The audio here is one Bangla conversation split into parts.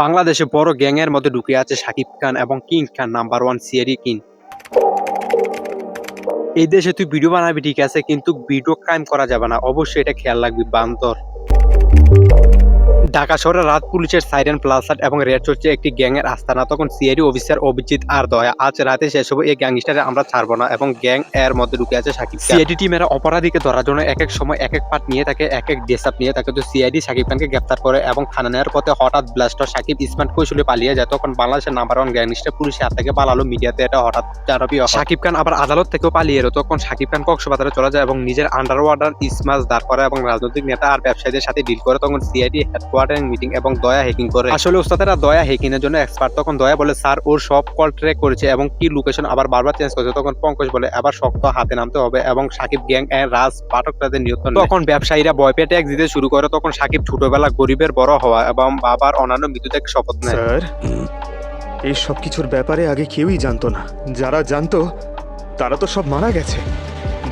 বাংলাদেশে বড় গ্যাংয়ের মধ্যে ঢুকে আছে শাকিব খান এবং কিং খান নাম্বার ওয়ান সিয়ারি কিং। এই দেশে তুই ভিডিও বানাবি ঠিক আছে, কিন্তু ভিডিও ক্রাইম করা যাবে না। অবশ্যই এটা খেয়াল রাখবি বান্তর ঢাকা শহরে রাত পুলিশের সাইরেন প্লাসার এবং রেড চলছে একটি গ্যাংয়ের আস্তানা। তখন সিআইডি অফিসার অভিজিৎ আর দয়া আজ রাতে শেষ হবে এই গ্যাংস্টারে আমরা ছাড়বো না। এবং গ্যাং এর মধ্যে ঢুকে আছে সাকিব সিআইডি টিমের অপরাধীকে ধরার জন্য এক এক সময় এক এক পার্ট নিয়ে থাকে এক এক ডেসাপ নিয়ে থাকে। তো সিআইডি সাকিব খানকে গ্রেফতার করে এবং থানা নেওয়ার পথে হঠাৎ ব্লাস্টার সাকিব স্মার্ট কৌশলে পালিয়ে যায়। তখন বাংলাদেশের নাম্বার ওয়ান গ্যাংস্টার পুলিশের হাত থেকে পালালো মিডিয়াতে এটা হঠাৎ জানাবি সাকিব খান আবার আদালত থেকেও পালিয়ে এলো। তখন সাকিব খান কক্সবাজারে চলে যায় এবং নিজের আন্ডার ওয়ার্ডার ইসমাস দাঁড় করে এবং রাজনৈতিক নেতা আর ব্যবসায়ীদের সাথে ডিল করে। তখন সিআইডি হেডকোয়ার্টার মিটিং এবং দয়া হ্যাকিং করে। আসলে ওস্তাদেরা দয়া হ্যাকিং এর জন্য এক্সপার্ট তখন দয়া বলে স্যার ওর সব কল ট্র্যাক করেছে এবং কি লোকেশন আবার বারবার চেঞ্জ করেছে। তখন পঙ্কজ বলে আবার শক্ত হাতে নামতে হবে এবং সাকিব গ্যাং এর রাজ পাঠক তাদের নিয়ন্ত্রণ তখন ব্যবসায়ীরা ভয় পেয়ে ট্যাক্স দিতে শুরু করে। তখন সাকিব ছোটবেলা গরিবের বড় হওয়া এবং বাবার অন্যান্য মৃত্যুদের শপথ নেয়। স্যার এই সব কিছুর ব্যাপারে আগে কেউই জানতো না। যারা জানতো তারা তো সব মারা গেছে।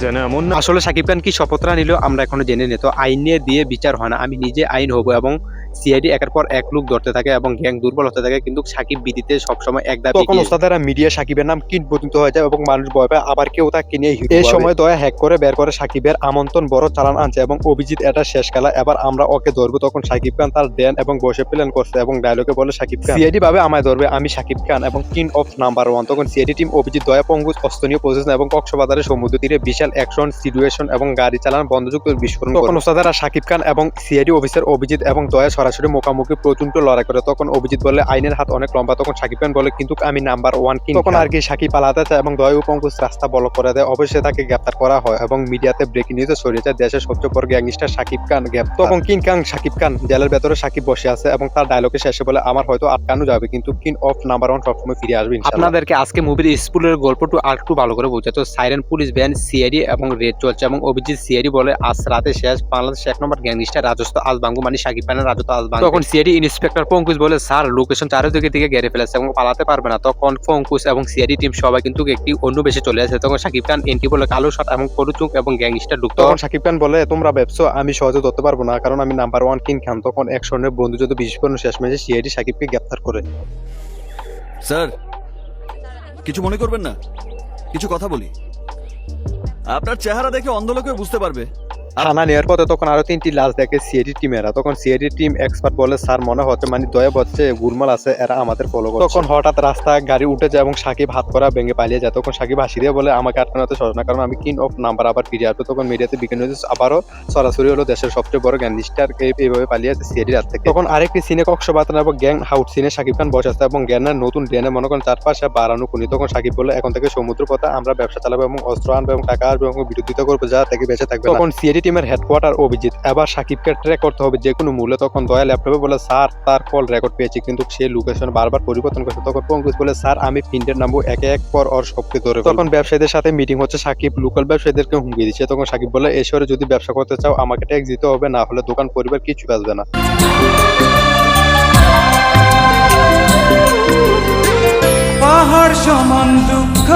যেন এমন আসলে সাকিব খান কি শপথরা নিল আমরা এখনও জেনে নিই তো আইনে দিয়ে বিচার হয় না। আমি নিজে আইন হব এবং সিআইডি একের পর এক লোক ধরতে থাকে এবং গ্যাং দুর্বল হতে থাকে কিন্তু সাকিব বিদিতে সবসময় এক দাবি তখন ওস্তাদেরা মিডিয়া সাকিবের নাম কিনবদন্ত হয়ে যায় এবং মানুষ ভয় পায় আবার কেউ তাকে নিয়ে এই সময় দয়া হ্যাক করে বের করে সাকিবের আমন্ত্রণ বড় চালান আনছে এবং অভিজিৎ এটা শেষ খেলা এবার আমরা ওকে ধরবো। তখন সাকিব খান তার দেন এবং বসে প্ল্যান করছে এবং ডায়লগে বলে সাকিব খান সিআইডি ভাবে আমায় ধরবে আমি সাকিব খান এবং কিং অফ নাম্বার ওয়ান তখন সিআইডি টিম অভিজিৎ দয়া পঙ্গুজ অস্তনীয় পজিশন এবং কক্সবাজারের সমুদ্র তীরে বিশাল অ্যাকশন সিচুয়েশন এবং গাড়ি চালান বন্ধযুক্ত বিস্ফোরণ তখন ওস্তাদারা সাকিব খান এবং সিআইডি অফিসার অভিজিৎ এবং দয়া সরাসরি মুখোমুখি প্রচণ্ড লড়াই করে। তখন অভিজিৎ বলে আইনের হাত অনেক লম্বা তখন সাকিব খান বলে কিন্তু আমি নাম্বার ওয়ান কিং তখন আর কি সাকিব পালাতে চায় এবং দয়া ও পঙ্কুজ রাস্তা ব্লক করে দেয়। অবশ্যই তাকে গ্রেপ্তার করা হয় এবং মিডিয়াতে ব্রেকিং নিউজে ছড়িয়ে যায় দেশের সবচেয়ে বড় গ্যাংস্টার সাকিব খান গ্রেপ্তার। তখন কিং খান সাকিব খান জেলের ভেতরে সাকিব বসে আছে এবং তার ডায়লগে শেষে বলে আমার হয়তো আটকানো যাবে কিন্তু কিং অফ নাম্বার ওয়ান সবসময় ফিরে আসবে আপনাদেরকে আজকে মুভির স্কুলের গল্পটু আর একটু ভালো করে বোঝা তো সাইরেন পুলিশ ভ্যান সিআইডি এবং রেড চলছে এবং অভিজিৎ সিআইডি বলে আজ রাতে শেষ বাংলাদেশ এক নম্বর গ্যাংস্টার রাজস্ব আজ বাঙ্গু মানে সাকিব খানের রাজত্ব তখন সিআইডি ইন্সপেক্টর পঙ্কুশ বলে স্যার লোকেশন চারিদিকে থেকে ঘেরে ফেলেছে এবং পালাতে পারবে না। তখন পঙ্কুশ এবং সিআইডি টিম সবাই কিন্তু একটি অন্য বেশে চলে আসে। তখন সাকিব খান এন্টি বলে কালো শার্ট এবং করু চুক এবং গ্যাংস্টার ঢুকতো তখন সাকিব খান বলে তোমরা ব্যবসা আমি সহজে ধরতে পারব না কারণ আমি নাম্বার ওয়ান কিং খান। তখন এক স্বর্ণের বন্ধু যদি বিস্ফোরণ শেষ ম্যাচে সিআইডি সাকিবকে গ্রেপ্তার করে। স্যার কিছু মনে করবেন না? কিছু কথা বলি। আপনার চেহারা দেখে অন্ধ লোকে বুঝতে পারবে। থানা নেওয়ার পথে তখন আরও তিনটি লাশ দেখে টিমেরা। তখন টিম এক্সপার্ট বলে, স্যার, মনে হচ্ছে মানে দয়া গুলমাল আছে, এরা আমাদের ফলো তখন হঠাৎ রাস্তা গাড়ি উঠে যায় এবং সাকিব হাত করা ভেঙে পালিয়ে যায়। তখন সাকিব হাসি দিয়ে বলে, আমাকে কারণ আমি অফ নাম্বার আবার ফিরে আসবে। তখন মিডিয়াতে বিজ্ঞান নিউজ আবারও সরাসরি হলো দেশের সবচেয়ে বড় এইভাবে পালিয়ে আছে সিআইডি রাত থেকে। তখন আরেকটি সিনে কক্সবাজার এবং গ্যাং হাউট সিনে সাকিব খান বসে আছে এবং নতুন মনে করেন চারপাশে বাড়ানো কুনি তখন সাকিব বলে, এখন থেকে সমুদ্র পথে আমরা ব্যবসা চালাবো এবং অস্ত্র আনব এবং টাকা আসবে এবং বিরোধিতা করব, যা থেকে বেঁচে থাকবে তখন সিআইডি টিমের হেডকোয়ার্টার অভিজিৎ। এবার সাকিবকে ট্র্যাক করতে হবে যে কোনো মূল্যে। তখন দয়া ল্যাপটপে বলে, স্যার, তার কল রেকর্ড পেয়েছি, কিন্তু সে লোকেশন বারবার পরিবর্তন করছে। তখন পঙ্কুজ বলে, স্যার, আমি প্রিন্টের নামবো একে এক পর ওর সবকে ধরে তখন ব্যবসায়ীদের সাথে মিটিং হচ্ছে, সাকিব লোকাল ব্যবসায়ীদেরকে হুমকি দিচ্ছে। তখন সাকিব বলে এ শহরে যদি ব্যবসা করতে চাও, আমাকে ট্যাক্স দিতে হবে, না হলে দোকান, পরিবার কিছু বাঁচবে না। পাহাড় সমান দুঃখ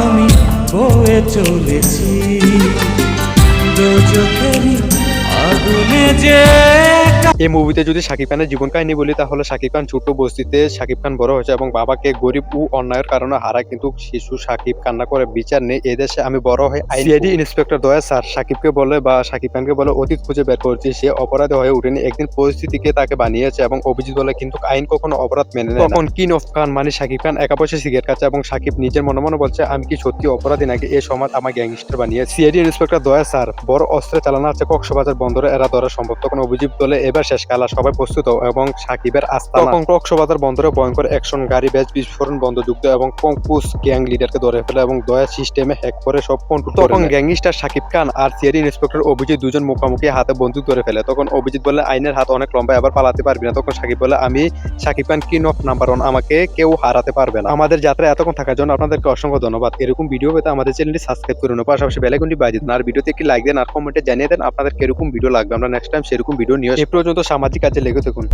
আমি বয়ে চলেছি। দোজখেরই আগুনে যে এই মুভিতে যদি শাকিব খানের জীবন কাহিনী বলি তাহলে শাকিব খান ছোট বস্তিতে শাকিব খান বড় হয়েছে এবং বাবাকে গরিব ও অন্যায়ের কারণে হারায় কিন্তু শিশু শাকিব কান্না করে বিচার নেই। এদেশে আমি বড় হয়ে সিআইডি ইন্সপেক্টর দয়া স্যার শাকিবকে বলে বা শাকিব খানকে বলে অতীত খুঁজে বের করছি সে অপরাধী হয়ে উঠেনি। একদিন পরিস্থিতিকে তাকে বানিয়েছে এবং অভিজিৎ বলে কিন্তু আইন কখনো অপরাধ মেনে নেয় না। তখন কিন অফ খান মানে শাকিব খান একা বসে সিগারেট খাচ্ছে এবং শাকিব নিজের মনে মনে বলছে আমি কি সত্যি অপরাধী নাকি? এই সমাজ আমার গ্যাংস্টার বানিয়েছে। সিআইডি ইন্সপেক্টর দয়া স্যার বড় অস্ত্রে চালানো আছে কক্সবাজার বন্দরে এরা ধরা সম্ভব। তখন অভিজিৎ বলে এবার শেষ খেলা সবাই প্রস্তুত এবং সাকিবের আস্থা তখন কক্সবাজার বন্দরে ভয়ঙ্কর অ্যাকশন গাড়ি ব্যাচ বিস্ফোরণ বন্ধযুক্ত এবং পঙ্কুশ গ্যাং লিডারকে ধরে ফেলে এবং দয়া সিস্টেমে হ্যাক করে সব কন্ট্রোল তখন গ্যাংস্টার সাকিব খান আর সিআইডি ইন্সপেক্টর অভিজিৎ দুজন মুখোমুখি হাতে বন্দুক ধরে ফেলে। তখন অভিজিৎ বলে আইনের হাত অনেক লম্বা এবার পালাতে পারবি না। তখন সাকিব বলে আমি সাকিব খান কিন অফ নাম্বার ওয়ান আমাকে কেউ হারাতে পারবে না। আমাদের যাত্রা এতক্ষণ থাকার জন্য আপনাদেরকে অসংখ্য ধন্যবাদ। এরকম ভিডিও পেতে আমাদের চ্যানেলটি সাবস্ক্রাইব করুন পাশাপাশি বেলাইকনটি বাজিয়ে দিন। আর ভিডিওতে একটি লাইক দেন আর কমেন্টে জানিয়ে দেন আপনাদের কীরকম ভিডিও লাগবে। আমরা নেক্সট টাইম সেরকম ভিডিও নিয়ে। এ পর্যন্ত সামাজিক কাজে লেগে থাকুন।